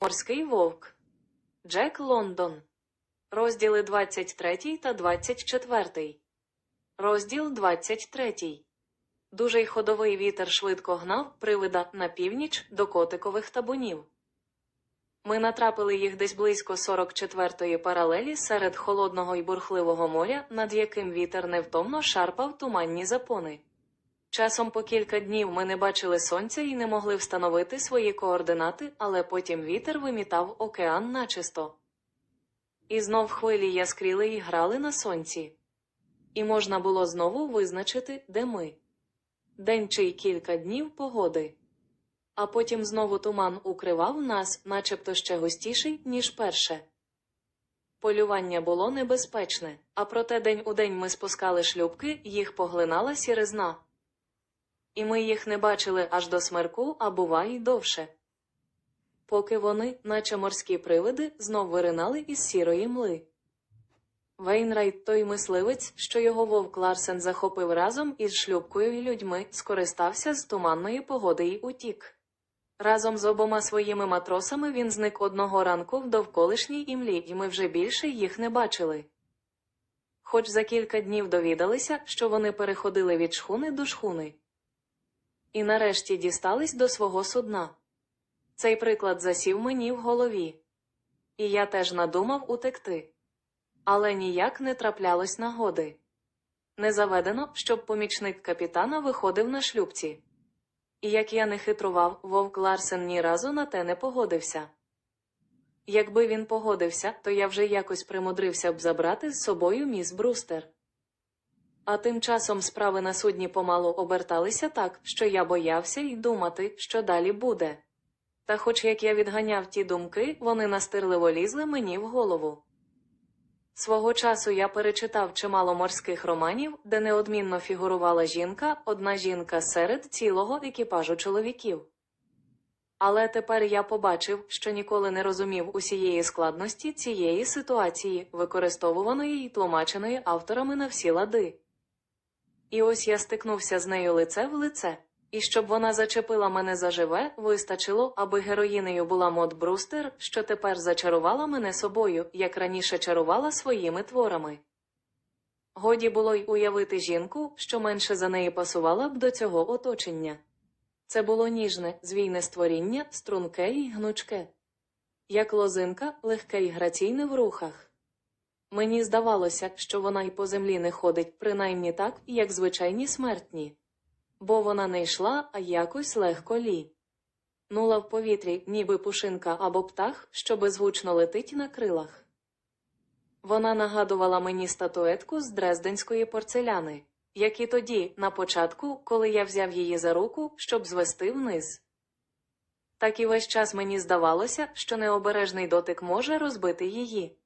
Морський вовк. Джек Лондон. Розділи 23 та 24. Розділ 23. Дужий ходовий вітер швидко гнав привида на північ до котикових табунів. Ми натрапили їх десь близько 44-ї паралелі серед холодного й бурхливого моря, над яким вітер невтомно шарпав туманні запони. Часом по кілька днів ми не бачили сонця і не могли встановити свої координати, але потім вітер вимітав океан начисто. І знов хвилі яскріли і грали на сонці. І можна було знову визначити, де ми. День чи кілька днів погоди. А потім знову туман укривав нас, начебто ще густіший, ніж перше. Полювання було небезпечне, а проте день у день ми спускали шлюбки, їх поглинала сіризна. І ми їх не бачили аж до смерку, а буває й довше. Поки вони, наче морські привиди, знов виринали із сірої мли. Вейнрайт, той мисливець, що його вовк Ларсен захопив разом із шлюбкою і людьми, скористався з туманної погоди й утік. Разом з обома своїми матросами він зник одного ранку в довколишній імлі, і ми вже більше їх не бачили. Хоч за кілька днів довідалися, що вони переходили від шхуни до шхуни. І нарешті дістались до свого судна. Цей приклад засів мені в голові. І я теж надумав утекти. Але ніяк не траплялось нагоди. Не заведено, щоб помічник капітана виходив на шлюбці. І як я не хитрував, вовк Ларсен ні разу на те не погодився. Якби він погодився, то я вже якось примудрився б забрати з собою міс Брустер. А тим часом справи на судні помалу оберталися так, що я боявся й думати, що далі буде. Та хоч як я відганяв ті думки, вони настирливо лізли мені в голову. Свого часу я перечитав чимало морських романів, де неодмінно фігурувала жінка, одна жінка серед цілого екіпажу чоловіків. Але тепер я побачив, що ніколи не розумів усієї складності цієї ситуації, використовуваної й тлумаченої авторами на всі лади. І ось я стикнувся з нею лице в лице, і щоб вона зачепила мене заживе, вистачило, аби героїнею була Мод Брустер, що тепер зачарувала мене собою, як раніше чарувала своїми творами. Годі було й уявити жінку, що менше за неї пасувала б до цього оточення. Це було ніжне, звійне створіння, струнке й гнучке, як лозинка, легке й граційне в рухах. Мені здавалося, що вона й по землі не ходить, принаймні так, як звичайні смертні. Бо вона не йшла, а якось легко лі. Нула в повітрі, ніби пушинка або птах, що беззвучно летить на крилах. Вона нагадувала мені статуетку з дрезденської порцеляни, як і тоді, на початку, коли я взяв її за руку, щоб звести вниз. Так і весь час мені здавалося, що необережний дотик може розбити її.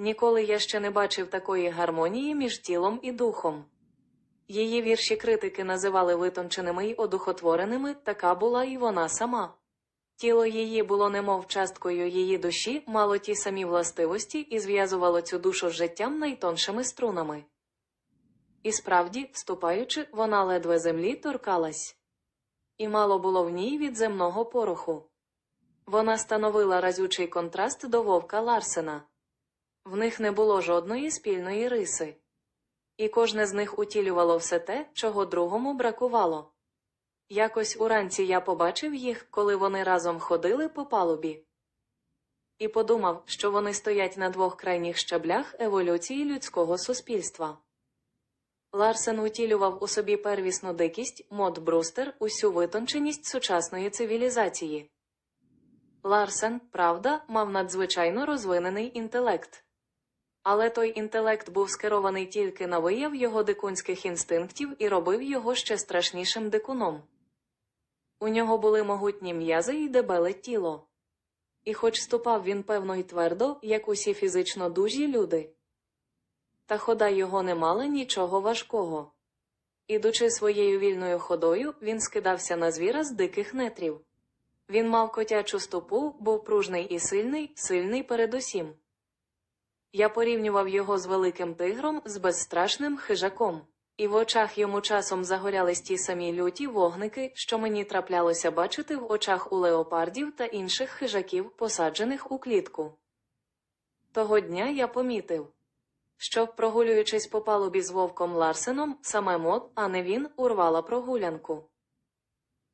Ніколи я ще не бачив такої гармонії між тілом і духом. Її вірші критики називали витонченими й одухотвореними, така була і вона сама. Тіло її було немов часткою її душі, мало ті самі властивості і зв'язувало цю душу з життям найтоншими струнами. І справді, ступаючи, вона ледве землі торкалась. І мало було в ній від земного пороху. Вона становила разючий контраст до вовка Ларсена. В них не було жодної спільної риси. І кожне з них утілювало все те, чого другому бракувало. Якось уранці я побачив їх, коли вони разом ходили по палубі. І подумав, що вони стоять на двох крайніх щаблях еволюції людського суспільства. Ларсен утілював у собі первісну дикість, мод Брустер, усю витонченість сучасної цивілізації. Ларсен, правда, мав надзвичайно розвинений інтелект. Але той інтелект був скерований тільки на вияв його дикунських інстинктів і робив його ще страшнішим дикуном. У нього були могутні м'язи і дебеле тіло. І хоч ступав він певно й твердо, як усі фізично дужі люди. Та хода його не мала нічого важкого. Ідучи своєю вільною ходою, він скидався на звіра з диких нетрів. Він мав котячу стопу, був пружний і сильний, сильний передусім. Я порівнював його з великим тигром, з безстрашним хижаком, І в очах йому часом загорялись ті самі люті вогники, що мені траплялося бачити в очах у леопардів та інших хижаків, посаджених у клітку. Того дня я помітив, що, прогулюючись по палубі з вовком Ларсеном, саме Мод, а не він, урвала прогулянку.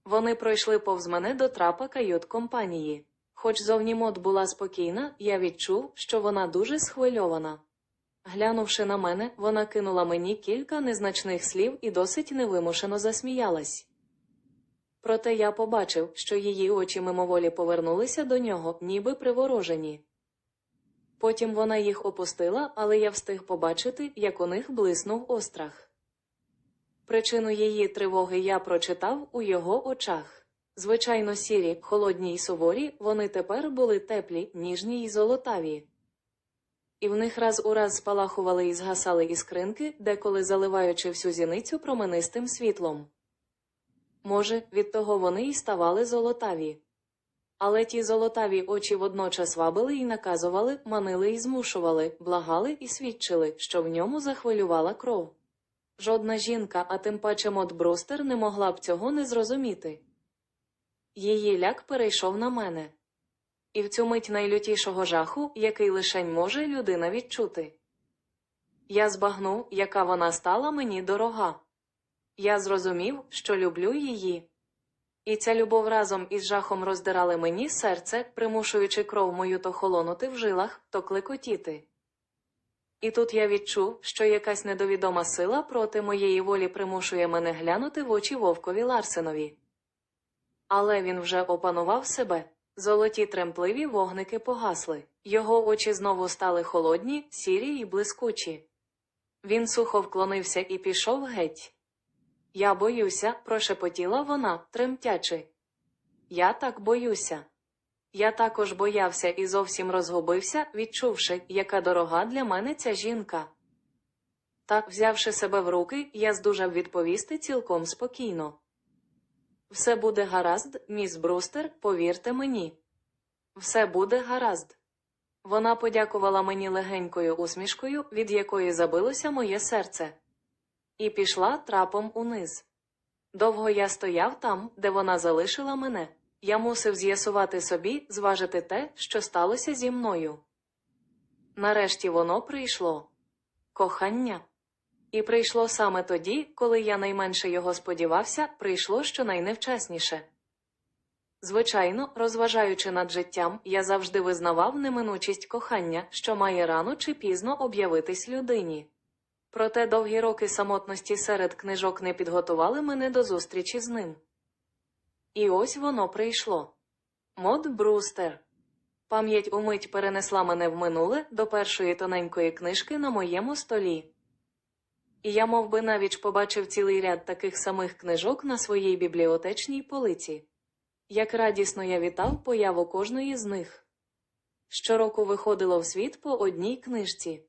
Вони пройшли повз мене до трапа кают компанії. Хоч зовні Мод була спокійна, я відчув, що вона дуже схвильована. Глянувши на мене, вона кинула мені кілька незначних слів і досить невимушено засміялась. Проте я побачив, що її очі мимоволі повернулися до нього, ніби приворожені. Потім вона їх опустила, але я встиг побачити, як у них блиснув острах. Причину її тривоги я прочитав у його очах. Звичайно, сірі, холодні й суворі, вони тепер були теплі, ніжні й золотаві. І в них раз у раз спалахували і згасали іскринки, деколи заливаючи всю зіницю променистим світлом. Може, від того вони й ставали золотаві. Але ті золотаві очі водночас вабили і наказували, манили і змушували, благали і свідчили, що в ньому захвилювала кров. Жодна жінка, а тим паче Мот Брустер, не могла б цього не зрозуміти. Її ляк перейшов на мене. І в цю мить найлютішого жаху, який лишень може людина відчути. Я збагнув, яка вона стала мені дорога. Я зрозумів, що люблю її. І ця любов разом із жахом роздирали мені серце, примушуючи кров мою то холонути в жилах, то клекотіти. І тут я відчув, що якась недовідома сила проти моєї волі примушує мене глянути в очі вовкові Ларсенові. Але він вже опанував себе. Золоті тремтливі вогники погасли, його очі знову стали холодні, сірі й блискучі. Він сухо вклонився і пішов геть. Я боюся, прошепотіла вона, тремтячи. Я так боюся. Я також боявся і зовсім розгубився, відчувши, яка дорога для мене ця жінка. Так, взявши себе в руки, я здужав відповісти цілком спокійно. Все буде гаразд, міс Брустер, повірте мені. Все буде гаразд. Вона подякувала мені легенькою усмішкою, від якої забилося моє серце, і пішла трапом униз. Довго я стояв там, де вона залишила мене. Я мусив з'ясувати собі, зважити те, що сталося зі мною. Нарешті воно прийшло кохання. І прийшло саме тоді, коли я найменше його сподівався, прийшло щонайневчасніше. Звичайно, розважаючи над життям, я завжди визнавав неминучість кохання, що має рано чи пізно об'явитись людині. Проте довгі роки самотності серед книжок не підготували мене до зустрічі з ним. І ось воно прийшло. Мод Брустер. Пам'ять умить перенесла мене в минуле до першої тоненької книжки на моєму столі. І я мов би, навіть побачив цілий ряд таких самих книжок на своїй бібліотечній полиці. Як радісно я вітав появу кожної з них. Щороку виходило в світ по одній книжці.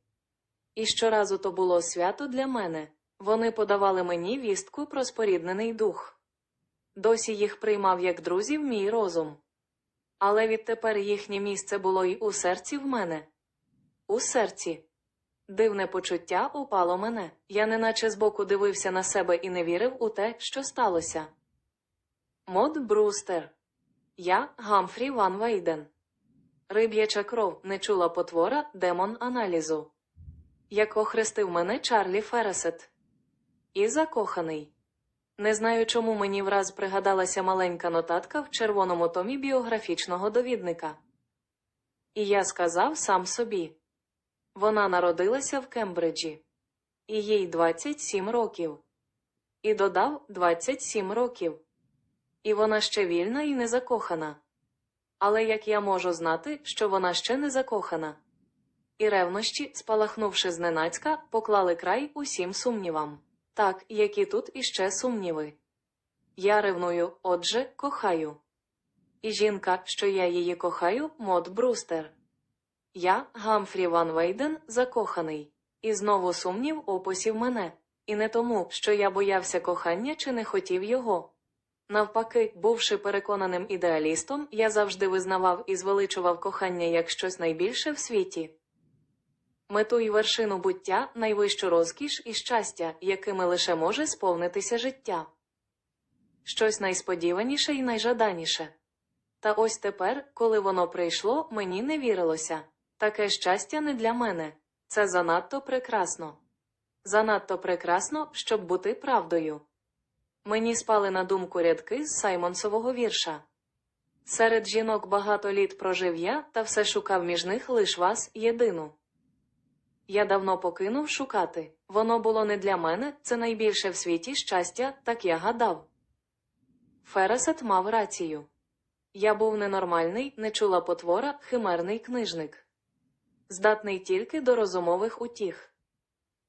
І щоразу то було свято для мене вони подавали мені вістку про споріднений дух. Досі їх приймав як друзів мій розум. Але відтепер їхнє місце було й у серці в мене. У серці. Дивне почуття упало мене. Я неначе збоку дивився на себе і не вірив у те, що сталося. Мод Брустер. Я Гамфрі Ван Вейден. Риб'яча кров не чула потвора демон аналізу. Як охрестив мене Чарлі Фересет. І закоханий. Не знаю, чому мені враз пригадалася маленька нотатка в червоному томі біографічного довідника. І я сказав сам собі. Вона народилася в Кембриджі, і їй 27 років. І додав 27 років. І вона ще вільна і не закохана. Але як я можу знати, що вона ще не закохана? І ревнощі, спалахнувши зненацька, поклали край усім сумнівам. Так, які тут іще сумніви. Я ревную, отже, кохаю. І жінка, що я її кохаю, Мод Брустер. Я, Гамфрі Ван Вейден, закоханий, і знову сумнів описів мене, і не тому, що я боявся кохання чи не хотів його. Навпаки, бувши переконаним ідеалістом, я завжди визнавав і звеличував кохання як щось найбільше в світі. Мету й вершину буття, найвищу розкіш і щастя, якими лише може сповнитися життя. Щось найсподіваніше і найжаданіше. Та ось тепер, коли воно прийшло, мені не вірилося. Таке щастя не для мене. Це занадто прекрасно. Занадто прекрасно, щоб бути правдою. Мені спали на думку рядки з Саймонсового вірша. Серед жінок багато літ прожив я, та все шукав між них лиш вас єдину. Я давно покинув шукати. Воно було не для мене, це найбільше в світі щастя, так я гадав. Фересет мав рацію. Я був ненормальний, не чула потвора, химерний книжник, здатний тільки до розумових утіх.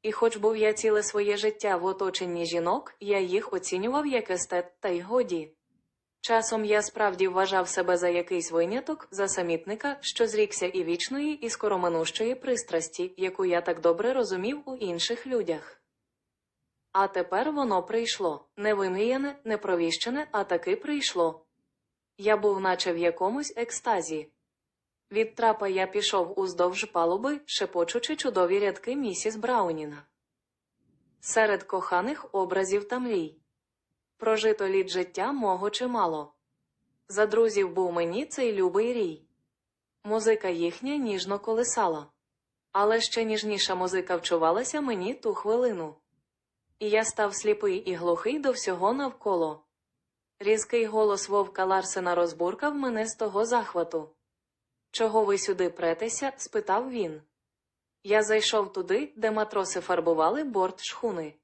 І хоч був я ціле своє життя в оточенні жінок, я їх оцінював як естет, та й годі. Часом я справді вважав себе за якийсь виняток, за самітника, що зрікся і вічної, і скороминущої пристрасті, яку я так добре розумів у інших людях. А тепер воно прийшло не вимріяне, не провіщене, а таки прийшло. Я був наче в якомусь екстазі. Від трапа я пішов уздовж палуби, шепочучи чудові рядки місіс Браунінга. Серед коханих образів та мрій. Прожито літ життя мого чимало. За друзів був мені цей любий рій. Музика їхня ніжно колисала. Але ще ніжніша музика вчувалася мені ту хвилину. І я став сліпий і глухий до всього навколо. Різкий голос вовка Ларсена розбуркав мене з того захвату. Чого ви сюди претеся? спитав він. Я зайшов туди, де матроси фарбували борт шхуни.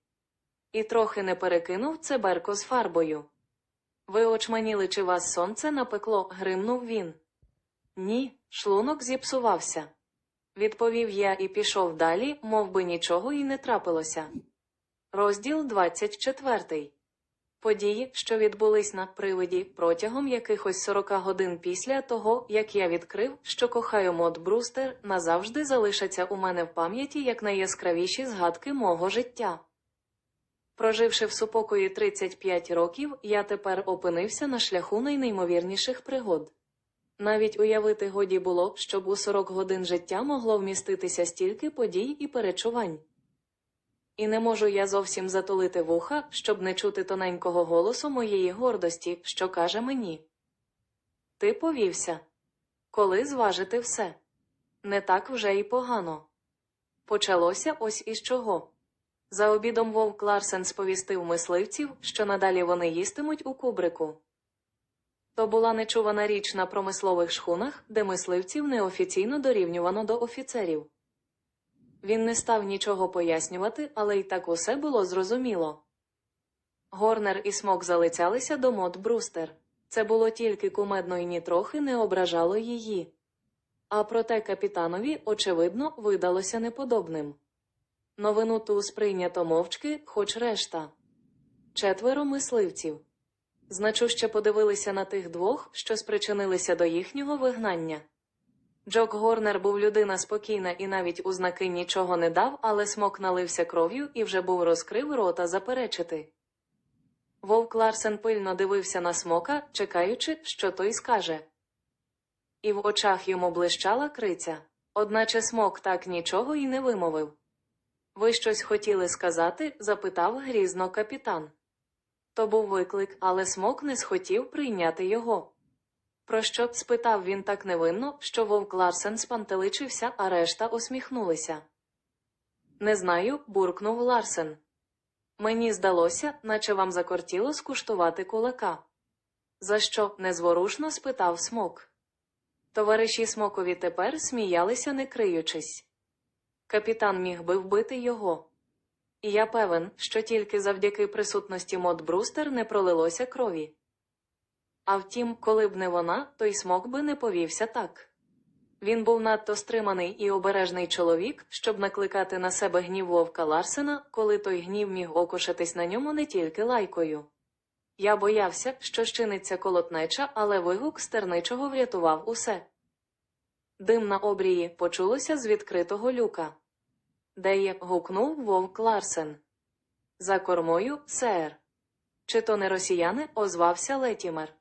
І трохи не перекинув цеберко з фарбою. Ви очманіли, чи вас сонце напекло, гримнув він. Ні, шлунок зіпсувався. Відповів я і пішов далі, мов би нічого і не трапилося. Розділ 24. Події, що відбулись на привиді протягом якихось 40 годин після того, як я відкрив, що кохаю мод Брустер, назавжди залишаться у мене в пам'яті як найяскравіші згадки мого життя. Проживши в супокої 35 років, я тепер опинився на шляху найнеймовірніших пригод. Навіть уявити годі було, щоб у 40 годин життя могло вміститися стільки подій і перечувань. І не можу я зовсім затулити вуха, щоб не чути тоненького голосу моєї гордості, що каже мені Ти повівся. Коли зважити все? Не так вже й погано. Почалося ось із чого. За обідом вовк Ларсен сповістив мисливців, що надалі вони їстимуть у кубрику. То була нечувана річ на промислових шхунах, де мисливців неофіційно дорівнювано до офіцерів. Він не став нічого пояснювати, але й так усе було зрозуміло. Горнер і смок залицялися до мод Брустер. Це було тільки кумедно і нітрохи не ображало її. А проте капітанові, очевидно, видалося неподобним. Новину ту сприйнято мовчки, хоч решта. Четверо мисливців. Значуще подивилися на тих двох, що спричинилися до їхнього вигнання. Джок Горнер був людина спокійна і навіть у знаки нічого не дав, але смок налився кров'ю і вже був розкрив рота заперечити. Вовк Ларсен пильно дивився на смока, чекаючи, що той скаже. І в очах йому блищала криця. Одначе смок так нічого і не вимовив. Ви щось хотіли сказати? запитав грізно капітан. То був виклик, але смок не схотів прийняти його. Про що б спитав він так невинно, що вовк Ларсен спантеличився, а решта усміхнулися. Не знаю, буркнув Ларсен. Мені здалося, наче вам закортіло скуштувати кулака. За що? незворушно спитав смок. Товариші смокові тепер сміялися, не криючись. Капітан міг би вбити його. І я певен, що тільки завдяки присутності Мод Брустер не пролилося крові. А втім, коли б не вона, то й смок би не повівся так. Він був надто стриманий і обережний чоловік, щоб накликати на себе гнів вовка Ларсена, коли той гнів міг окушатись на ньому не тільки лайкою. Я боявся, що щиниться колотнеча, але вигук стерничого врятував усе. Дим на обрії почулося з відкритого люка. Де є? гукнув вовк Ларсен. За кормою, сер. Чи то не росіяни? озвався Летімер.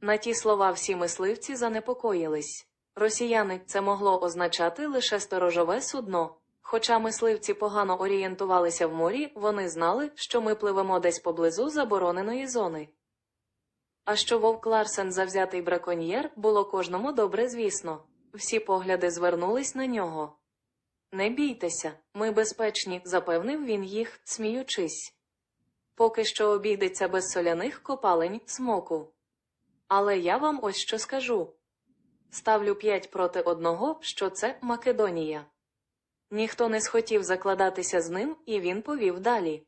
На ті слова всі мисливці занепокоїлись. Росіяни це могло означати лише сторожове судно. Хоча мисливці погано орієнтувалися в морі, вони знали, що ми пливемо десь поблизу забороненої зони. А що вовк Ларсен завзятий браконьєр, було кожному добре звісно. Всі погляди звернулись на нього. Не бійтеся, ми безпечні, запевнив він їх, сміючись. Поки що обійдеться без соляних копалень смоку. Але я вам ось що скажу. Ставлю п'ять проти одного, що це Македонія. Ніхто не схотів закладатися з ним, і він повів далі.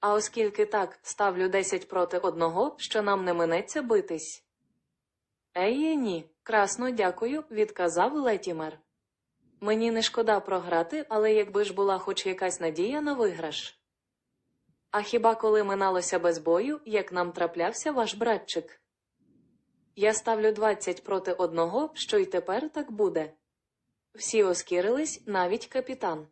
А оскільки так, ставлю десять проти одного, що нам не минеться битись. Ей, ні, красно дякую, відказав Летімер. Мені не шкода програти, але якби ж була хоч якась надія на виграш. А хіба коли миналося без бою, як нам траплявся ваш братчик? Я ставлю двадцять проти одного, що й тепер так буде. Всі оскірились, навіть капітан.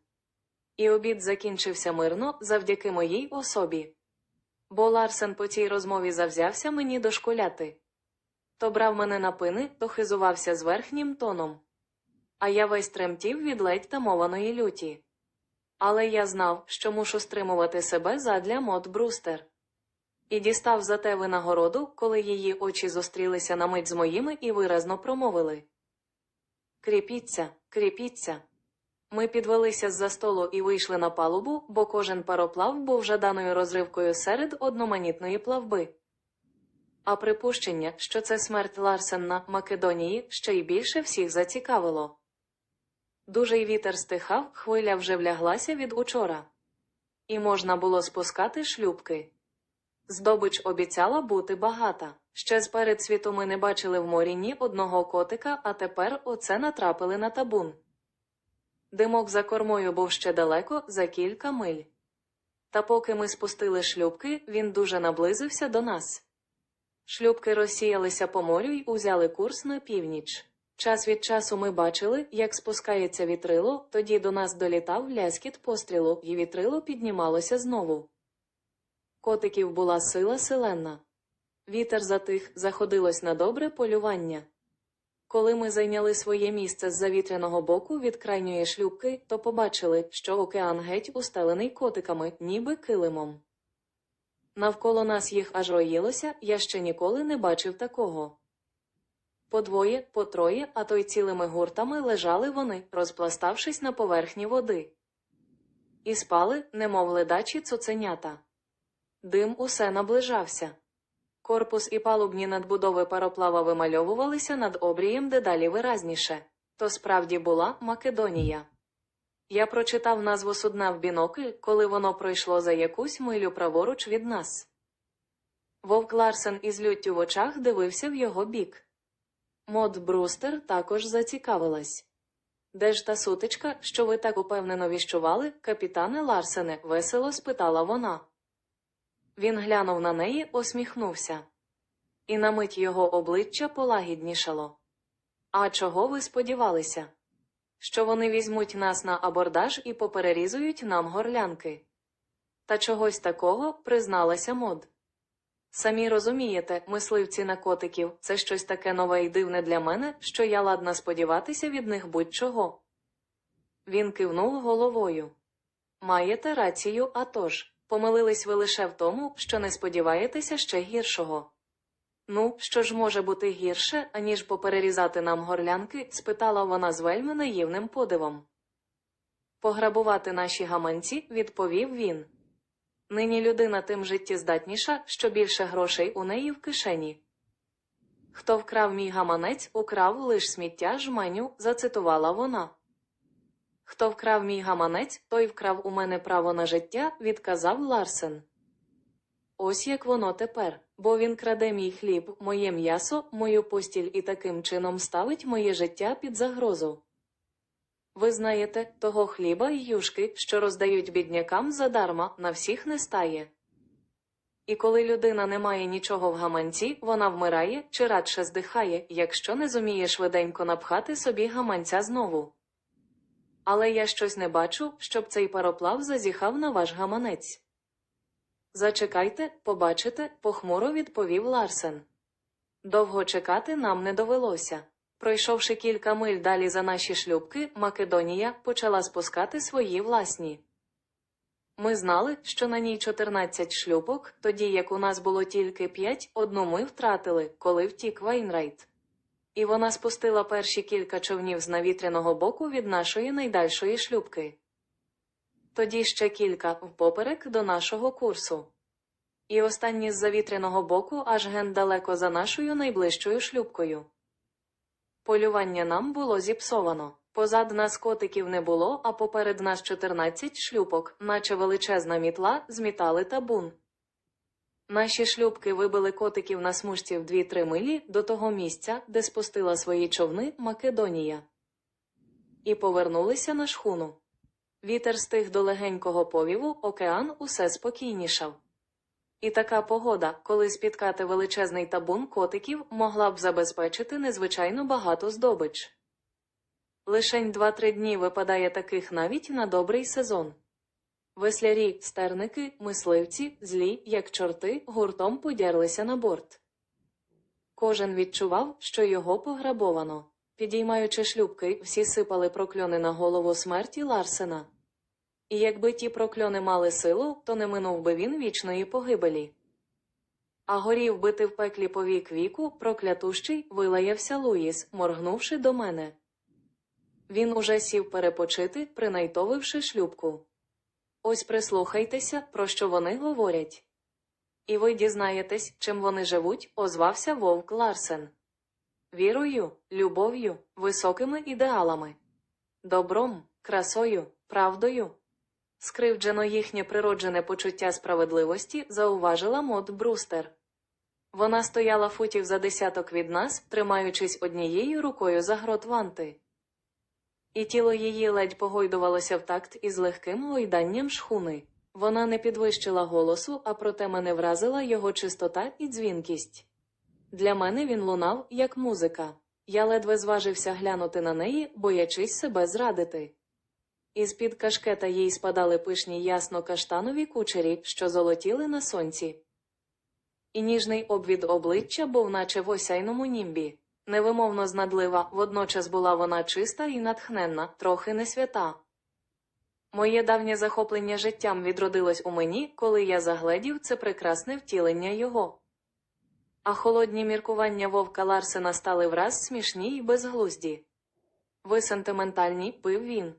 І обід закінчився мирно завдяки моїй особі. Бо Ларсен по цій розмові завзявся мені дошкуляти. То брав мене на пини, то хизувався з верхнім тоном. А я весь тремтів від ледь тамованої люті. Але я знав, що мушу стримувати себе задля мод Брустер. І дістав за те винагороду, коли її очі зустрілися на мить з моїми і виразно промовили. Кріпіться, кріпіться. Ми підвелися з-за столу і вийшли на палубу, бо кожен пароплав був жаданою розривкою серед одноманітної плавби. А припущення, що це смерть Ларсен на Македонії, ще й більше всіх зацікавило. Дужий вітер стихав, хвиля вже вляглася від учора. І можна було спускати шлюбки. Здобич обіцяла бути багата. Ще з перед світу ми не бачили в морі ні одного котика, а тепер оце натрапили на табун. Димок за кормою був ще далеко, за кілька миль. Та поки ми спустили шлюбки, він дуже наблизився до нас. Шлюбки розсіялися по морю й узяли курс на північ. Час від часу ми бачили, як спускається вітрило, тоді до нас долітав ляскіт пострілу, і вітрило піднімалося знову. Котиків була сила селенна. Вітер затих, заходилось на добре полювання. Коли ми зайняли своє місце з завітряного боку від крайньої шлюбки, то побачили, що океан геть устелений котиками, ніби килимом. Навколо нас їх аж роїлося, я ще ніколи не бачив такого. По двоє, по троє, а то й цілими гуртами лежали вони, розпластавшись на поверхні води. І спали, немов ледачі цуценята. Дим усе наближався. Корпус і палубні надбудови пароплава вимальовувалися над обрієм дедалі виразніше. То справді була Македонія. Я прочитав назву судна в бінокль, коли воно пройшло за якусь милю праворуч від нас. Вовк Ларсен із люттю в очах дивився в його бік. Мод Брустер також зацікавилась. Де ж та сутичка, що ви так упевнено віщували, капітане Ларсене? весело спитала вона. Він глянув на неї, осміхнувся. І на мить його обличчя полагіднішало. А чого ви сподівалися? Що вони візьмуть нас на абордаж і поперерізують нам горлянки? Та чогось такого призналася мод. Самі розумієте, мисливці на котиків це щось таке нове і дивне для мене, що я ладна сподіватися від них будь-чого. Він кивнув головою. Маєте рацію, а тож. Помилились ви лише в тому, що не сподіваєтеся ще гіршого. Ну, що ж може бути гірше, аніж поперерізати нам горлянки? спитала вона з вельми наївним подивом. Пограбувати наші гаманці, відповів він. Нині людина тим життєздатніша, що більше грошей у неї в кишені. Хто вкрав мій гаманець, украв лиш сміття жменю, зацитувала вона. Хто вкрав мій гаманець, той вкрав у мене право на життя, відказав Ларсен. Ось як воно тепер, бо він краде мій хліб, моє м'ясо, мою постіль і таким чином ставить моє життя під загрозу. Ви знаєте, того хліба й юшки, що роздають біднякам задарма, на всіх не стає. І коли людина не має нічого в гаманці, вона вмирає чи радше здихає, якщо не зуміє швиденько напхати собі гаманця знову. Але я щось не бачу, щоб цей пароплав зазіхав на ваш гаманець. Зачекайте, побачите, похмуро відповів Ларсен. Довго чекати нам не довелося. Пройшовши кілька миль далі за наші шлюбки, Македонія почала спускати свої власні. Ми знали, що на ній 14 шлюпок, тоді як у нас було тільки 5, одну ми втратили, коли втік Вайнрайт. І вона спустила перші кілька човнів з навітряного боку від нашої найдальшої шлюбки. Тоді ще кілька впоперек до нашого курсу. І останні з завітряного боку аж ген далеко за нашою найближчою шлюбкою. Полювання нам було зіпсовано. Позад нас котиків не було, а поперед нас 14 шлюпок, наче величезна мітла, змітали табун. Наші шлюбки вибили котиків на смужці в 2-3 милі до того місця, де спустила свої човни Македонія. І повернулися на шхуну. Вітер стих до легенького повіву, океан усе спокійнішав. І така погода, коли спіткати величезний табун котиків, могла б забезпечити незвичайно багато здобич. Лишень два-три дні випадає таких навіть на добрий сезон. Веслярі, стерники, мисливці, злі, як чорти, гуртом подярлися на борт. Кожен відчував, що його пограбовано. Підіймаючи шлюбки, всі сипали прокльони на голову смерті Ларсена. І якби ті прокльони мали силу, то не минув би він вічної погибелі. А горів бити в пеклі по вік віку, проклятущий, вилаявся Луїс, моргнувши до мене. Він уже сів перепочити, принайтовивши шлюбку. Ось прислухайтеся, про що вони говорять. І ви дізнаєтесь, чим вони живуть, озвався вовк Ларсен. Вірою, любов'ю, високими ідеалами, добром, красою, правдою. Скривджено їхнє природжене почуття справедливості, зауважила Мод Брустер. Вона стояла футів за десяток від нас, тримаючись однією рукою за грот ванти. І тіло її ледь погойдувалося в такт із легким гойданням шхуни. Вона не підвищила голосу, а проте мене вразила його чистота і дзвінкість. Для мене він лунав, як музика. Я ледве зважився глянути на неї, боячись себе зрадити. Із-під кашкета їй спадали пишні ясно каштанові кучері, що золотіли на сонці. І ніжний обвід обличчя був наче в осяйному німбі. Невимовно знадлива, водночас була вона чиста і натхненна, трохи не свята. Моє давнє захоплення життям відродилось у мені, коли я загледів це прекрасне втілення його. А холодні міркування вовка Ларсена стали враз смішні й безглузді. Ви сентиментальні, пив він.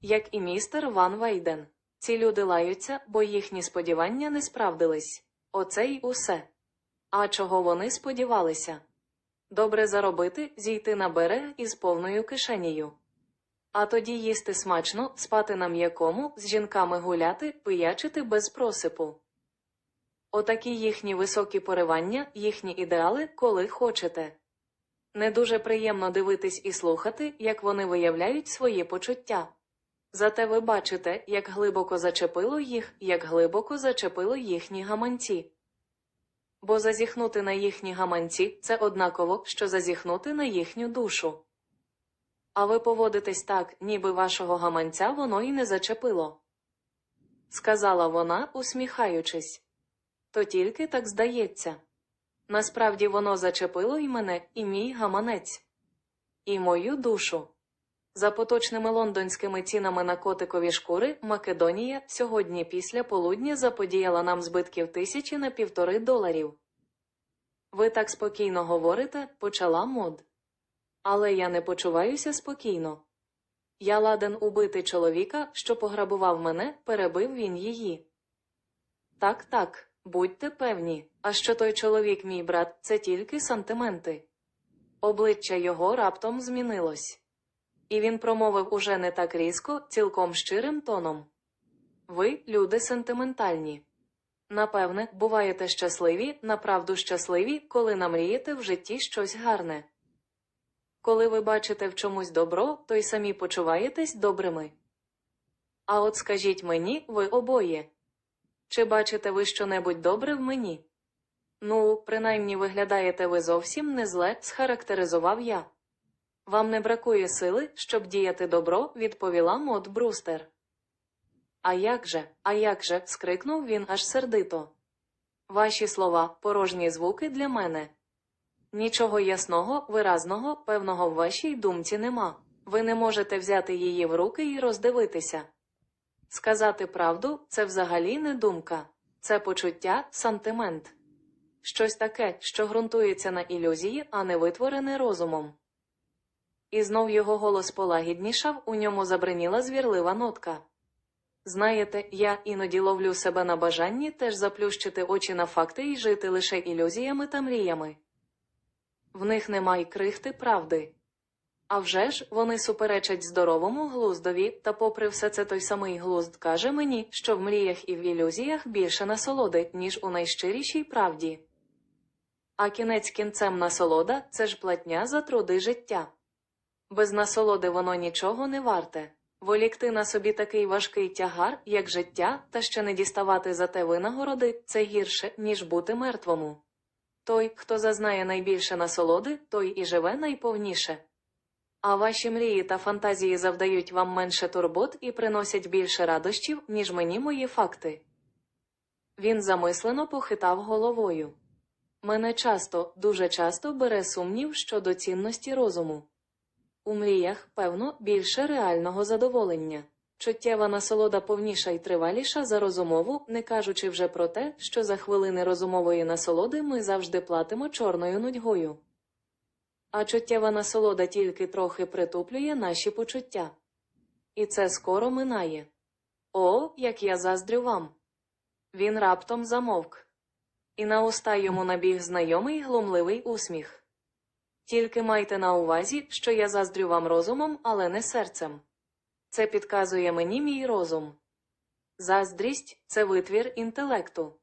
Як і містер Ван Вейден. Ці люди лаються, бо їхні сподівання не справдились. Оце й усе. А чого вони сподівалися? Добре заробити, зійти на берег із повною кишенею. А тоді їсти смачно, спати на м'якому, з жінками гуляти, пиячити без просипу. Отакі їхні високі поривання, їхні ідеали, коли хочете. Не дуже приємно дивитись і слухати, як вони виявляють свої почуття. Зате ви бачите, як глибоко зачепило їх, як глибоко зачепило їхні гаманці. Бо зазіхнути на їхні гаманці це однаково, що зазіхнути на їхню душу. А ви поводитесь так, ніби вашого гаманця воно й не зачепило. Сказала вона, усміхаючись. То тільки так здається. Насправді воно зачепило і мене, і мій гаманець, і мою душу. За поточними лондонськими цінами на котикові шкури, Македонія сьогодні після полудня заподіяла нам збитків тисячі на півтори доларів. Ви так спокійно говорите, почала мод. Але я не почуваюся спокійно. Я ладен убити чоловіка, що пограбував мене, перебив він її. Так, так, будьте певні, а що той чоловік, мій брат, це тільки сантименти. Обличчя його раптом змінилось. І він промовив уже не так різко, цілком щирим тоном. Ви, люди сентиментальні. Напевне, буваєте щасливі, направду щасливі, коли намрієте в житті щось гарне. Коли ви бачите в чомусь добро, то й самі почуваєтесь добрими. А от скажіть мені, ви обоє. Чи бачите ви щонебудь добре в мені? Ну, принаймні виглядаєте ви зовсім не зле, схарактеризував я. Вам не бракує сили, щоб діяти добро, відповіла Мот Брустер. А як же, а як же? скрикнув він аж сердито. Ваші слова порожні звуки для мене. Нічого ясного, виразного, певного в вашій думці нема. Ви не можете взяти її в руки і роздивитися. Сказати правду це взагалі не думка, це почуття, сантимент. Щось таке, що ґрунтується на ілюзії, а не витворене розумом. І знов його голос полагіднішав, у ньому забриніла звірлива нотка. Знаєте, я іноді ловлю себе на бажанні теж заплющити очі на факти і жити лише ілюзіями та мріями. В них немає крихти правди. А вже ж вони суперечать здоровому глуздові, та попри все це той самий глузд каже мені, що в мріях і в ілюзіях більше насолоди, ніж у найщирішій правді. А кінець кінцем насолода це ж платня за труди життя. Без насолоди воно нічого не варте. Волікти на собі такий важкий тягар, як життя, та ще не діставати за те винагороди, це гірше, ніж бути мертвому. Той, хто зазнає найбільше насолоди, той і живе найповніше. А ваші мрії та фантазії завдають вам менше турбот і приносять більше радощів, ніж мені мої факти. Він замислено похитав головою. Мене часто, дуже часто бере сумнів щодо цінності розуму. У мріях, певно, більше реального задоволення. Чуттєва насолода повніша і триваліша за розумову, не кажучи вже про те, що за хвилини розумової насолоди ми завжди платимо чорною нудьгою. А чуттєва насолода тільки трохи притуплює наші почуття. І це скоро минає. О, як я заздрю вам. Він раптом замовк. І на уста йому набіг знайомий глумливий усміх. Тільки майте на увазі, що я заздрю вам розумом, але не серцем. Це підказує мені мій розум. Заздрість це витвір інтелекту.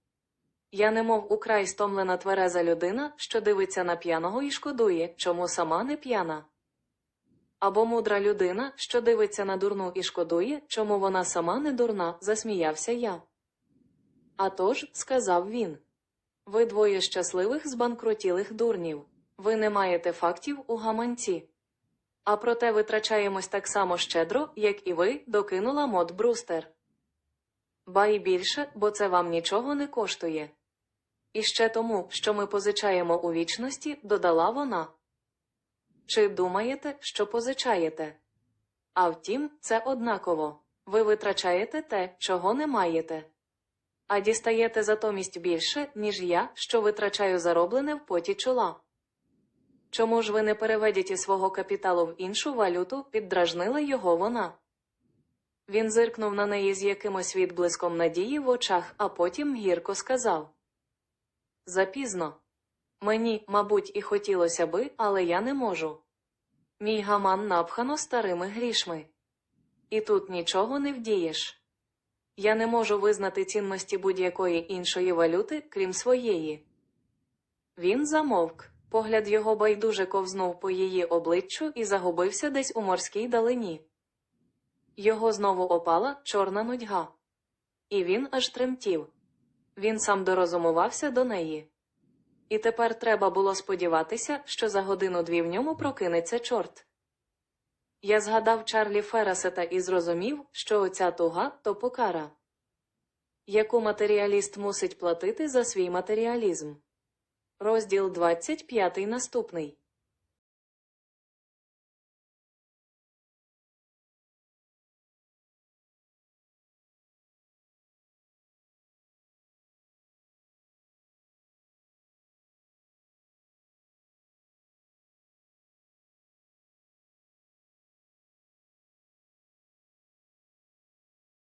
Я немов украй стомлена твереза людина, що дивиться на п'яного і шкодує, чому сама не п'яна. Або мудра людина, що дивиться на дурну і шкодує, чому вона сама не дурна, засміявся я. А тож, сказав він, ви двоє щасливих збанкрутілих дурнів. Ви не маєте фактів у гаманці. А проте витрачаємось так само щедро, як і ви, докинула мод Брустер. Ба і більше, бо це вам нічого не коштує. І ще тому, що ми позичаємо у вічності, додала вона. Чи думаєте, що позичаєте? А втім, це однаково ви витрачаєте те, чого не маєте. А дістаєте затомість більше, ніж я, що витрачаю зароблене в поті чола. Чому ж ви не переведете свого капіталу в іншу валюту, піддражнила його вона. Він зиркнув на неї з якимось відблиском надії в очах, а потім гірко сказав Запізно. Мені, мабуть, і хотілося би, але я не можу. Мій гаман напхано старими грішми. І тут нічого не вдієш. Я не можу визнати цінності будь-якої іншої валюти, крім своєї. Він замовк. Погляд його байдуже ковзнув по її обличчю і загубився десь у морській далині. Його знову опала чорна нудьга. І він аж тремтів. Він сам дорозумувався до неї. І тепер треба було сподіватися, що за годину-дві в ньому прокинеться чорт. Я згадав Чарлі Ферасета і зрозумів, що оця туга то покара, яку матеріаліст мусить платити за свій матеріалізм. Розділ 25 наступний.